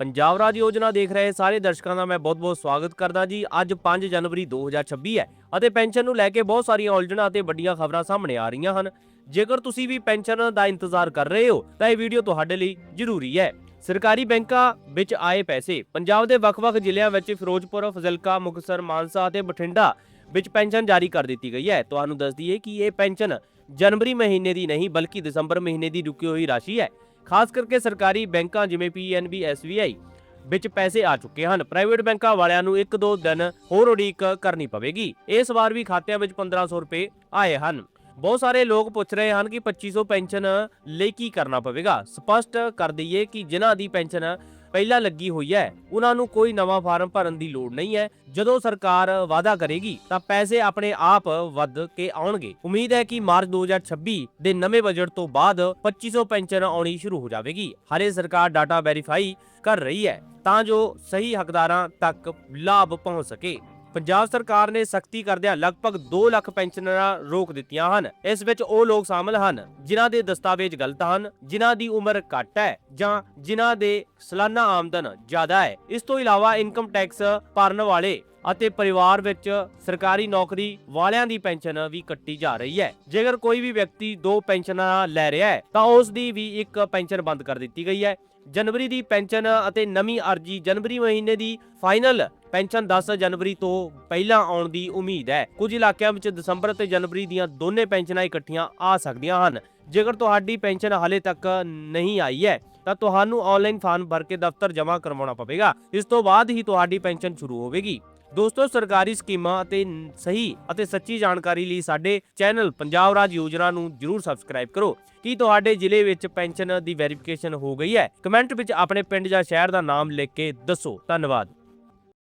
ਪੰਜਾਬ ਰਾਜ ਯੋਜਨਾ ਦੇਖ ਰਹੇ ਸਾਰੇ ਦਰਸ਼ਕਾਂ ਦਾ ਮੈਂ ਬਹੁਤ-ਬਹੁਤ ਸਵਾਗਤ ਕਰਦਾ ਜੀ। ਅੱਜ 5 ਜਨਵਰੀ 2026 ਹੈ ਅਤੇ ਪੈਨਸ਼ਨ ਨੂੰ ਲੈ ਕੇ ਬਹੁਤ ਸਾਰੀਆਂ ਉਲਝਣਾਂ ਅਤੇ ਵੱਡੀਆਂ ਖਬਰਾਂ ਸਾਹਮਣੇ ਆ ਰਹੀਆਂ ਹਨ। ਜੇਕਰ ਤੁਸੀਂ ਵੀ ਪੈਨਸ਼ਨ ਦਾ ਇੰਤਜ਼ਾਰ ਕਰ ਰਹੇ ਹੋ ਤਾਂ ਇਹ ਵੀਡੀਓ ਤੁਹਾਡੇ ਲਈ ਜ਼ਰੂਰੀ ਹੈ। ਸਰਕਾਰੀ ਬੈਂਕਾਂ ਵਿੱਚ ਆਏ ਪੈਸੇ ਪੰਜਾਬ ਦੇ ਵੱਖ-ਵੱਖ ਜ਼ਿਲ੍ਹਿਆਂ ਵਿੱਚ ਫਿਰੋਜ਼ਪੁਰ, ਫਜ਼ਿਲਕਾ, ਮੁਕਤਸਰ, ਮਾਨਸਾ ਅਤੇ ਬਠਿੰਡਾ ਵਿੱਚ ਪੈਨਸ਼ਨ ਜਾਰੀ ਕਰ ਦਿੱਤੀ ਗਈ ਹੈ। ਤੁਹਾਨੂੰ ਦੱਸ ਦਈਏ ਕਿ ਇਹ ਪੈਨਸ਼ਨ ਜਨਵਰੀ ਮਹੀਨੇ ਦੀ ਨਹੀਂ ਬਲਕਿ ਦਸੰਬਰ ਮਹੀਨੇ ਦੀ ਰੁਕੀ ਹੋਈ ਰਾਸ਼ੀ ਹੈ। ਖਾਸ ਕਰਕੇ ਸਰਕਾਰੀ ਬੈਂਕਾਂ ਜਿਵੇਂ ਪੀਐਨਬੀ ਐਸਬੀਆਈ ਵਿੱਚ ਪੈਸੇ ਆ ਚੁੱਕੇ ਹਨ। ਪ੍ਰਾਈਵੇਟ ਬੈਂਕਾਂ ਵਾਲਿਆਂ ਨੂੰ ਇੱਕ ਦੋ ਦਿਨ ਹੋਰ ਉਡੀਕ ਕਰਨੀ ਪਵੇਗੀ। ਇਸ ਵਾਰ ਵੀ ਖਾਤਿਆਂ ਵਿੱਚ 1500 ਰੁਪਏ ਆਏ ਹਨ। ਬਹੁਤ ਸਾਰੇ ਲੋਕ ਪੁੱਛ ਰਹੇ ਹਨ ਕਿ 2500 ਪੈਨਸ਼ਨ ਲਈ ਕੀ ਕਰਨਾ ਪਵੇਗਾ। ਸਪਸ਼ਟ ਕਰ ਦਈਏ ਕਿ ਜਿਨ੍ਹਾਂ ਦੀ ਪੈਨਸ਼ਨ ਪਹਿਲਾਂ ਲੱਗੀ ਹੋਈ ਹੈ। ਉਹਨਾਂ ਨੂੰ ਕੋਈ ਨਵਾਂ ਫਾਰਮ ਭਰਨ ਦੀ ਲੋੜ ਨਹੀਂ ਹੈ। ਜਦੋਂ ਸਰਕਾਰ ਵਾਅਦਾ ਕਰੇਗੀ, ਤਾਂ ਪੈਸੇ ਆਪਣੇ ਆਪ ਵੱਧ ਕੇ ਆਉਣਗੇ। ਉਮੀਦ ਹੈ ਕਿ ਮਾਰਚ 2026 ਦੇ ਨਵੇਂ ਬਜਟ ਤੋਂ ਬਾਅਦ 2500 ਪੈਨਸ਼ਨ ਆਉਣੀ ਸ਼ੁਰੂ ਹੋ ਜਾਵੇਗੀ। ਹਰੇ ਸਰਕਾਰ ਡਾਟਾ ਵੈਰੀਫਾਈ ਕਰ ਰਹੀ ਹੈ, ਤਾਂ ਜੋ ਸਹੀ ਹੱਕਦਾਰਾਂ ਤੱਕ ਲਾਭ ਪਹੁੰਚ ਸਕੇ। ਪੰਜਾਬ ਸਰਕਾਰ ਨੇ ਸਖਤੀ ਕਰਦਿਆਂ ਲਗਭਗ 2 ਲੱਖ ਪੈਨਸ਼ਨਰਾਂ ਰੋਕ ਦਿੱਤੀਆਂ ਹਨ। ਇਸ ਵਿੱਚ ਉਹ ਲੋਕ ਸ਼ਾਮਲ ਹਨ, ਜਿਨ੍ਹਾਂ ਦੇ ਦਸਤਾਵੇਜ਼ ਗਲਤ ਹਨ, ਜਿਨ੍ਹਾਂ ਦੀ ਉਮਰ ਘੱਟ ਹੈ ਜਾਂ ਜਿਨ੍ਹਾਂ ਦੇ ਸਾਲਾਨਾ ਆਮਦਨ ਜ਼ਿਆਦਾ ਹੈ। ਇਸ ਤੋਂ ਇਲਾਵਾ ਇਨਕਮ ਟੈਕਸ ਭਰਨ ਵਾਲੇ ਅਤੇ ਪਰਿਵਾਰ ਵਿੱਚ ਸਰਕਾਰੀ ਨੌਕਰੀ ਵਾਲਿਆਂ ਦੀ ਪੈਨਸ਼ਨ ਵੀ ਕੱਟੀ ਜਾ ਰਹੀ ਹੈ। ਜੇਕਰ ਕੋਈ ਵੀ ਵਿਅਕਤੀ ਦੋ ਪੈਨਸ਼ਨਾਂ ਲੈ ਰਿਹਾ ਹੈ, ਤਾਂ ਉਸ ਦੀ ਵੀ ਇੱਕ ਪੈਨਸ਼ਨ ਬੰਦ ਕਰ ਦਿੱਤੀ ਗਈ ਹੈ। ਜਨਵਰੀ ਦੀ ਪੈਨਸ਼ਨ ਅਤੇ ਨਵੀਂ ਅਰਜੀ ਜਨਵਰੀ ਮਹੀਨੇ ਦੀ ਫਾਈਨਲ ਪੈਨਸ਼ਨ 10 ਜਨਵਰੀ ਤੋਂ ਪਹਿਲਾਂ ਆਉਣ ਦੀ ਉਮੀਦ ਹੈ। ਕੁਝ ਇਲਾਕਿਆਂ ਵਿੱਚ ਦਸੰਬਰ ਅਤੇ ਜਨਵਰੀ ਦੀਆਂ ਦੋਨੇ ਪੈਨਸ਼ਨਾਂ ਇਕੱਠੀਆਂ ਆ ਸਕਦੀਆਂ ਹਨ। ਜੇਕਰ ਤੁਹਾਡੀ ਪੈਨਸ਼ਨ ਹਾਲੇ ਤੱਕ ਨਹੀਂ ਆਈ ਹੈ, ਤਾਂ ਤੁਹਾਨੂੰ ਆਨਲਾਈਨ ਫਾਰਮ ਭਰ ਕੇ ਦਫ਼ਤਰ ਜਮ੍ਹਾਂ ਕਰਵਾਉਣਾ ਪਵੇਗਾ। ਇਸ ਤੋਂ ਬਾਅਦ ਹੀ ਤੁਹਾਡੀ ਪੈਨਸ਼ਨ ਸ਼ੁਰੂ ਹੋਵੇਗੀ। ਦੋਸਤੋ, ਸਰਕਾਰੀ ਸਕੀਮਾਂ ਅਤੇ ਸਹੀ ਅਤੇ ਸੱਚੀ ਜਾਣਕਾਰੀ ਲਈ ਸਾਡੇ ਚੈਨਲ ਪੰਜਾਬ ਰਾਜ ਯੋਜਨਾ ਨੂੰ ਜਰੂਰ ਸਬਸਕ੍ਰਾਈਬ ਕਰੋ। ਕੀ ਤੁਹਾਡੇ ਜ਼ਿਲ੍ਹੇ ਵਿੱਚ ਪੈਨਸ਼ਨ ਦੀ ਵੈਰੀਫਿਕੇਸ਼ਨ ਹੋ ਗਈ ਹੈ? ਕਮੈਂਟ ਵਿੱਚ ਆਪਣੇ ਪਿੰਡ ਜਾਂ ਸ਼ਹਿਰ ਦਾ ਨਾਮ ਲਿਖ ਕੇ ਦੱਸੋ। ਧੰਨਵਾਦ।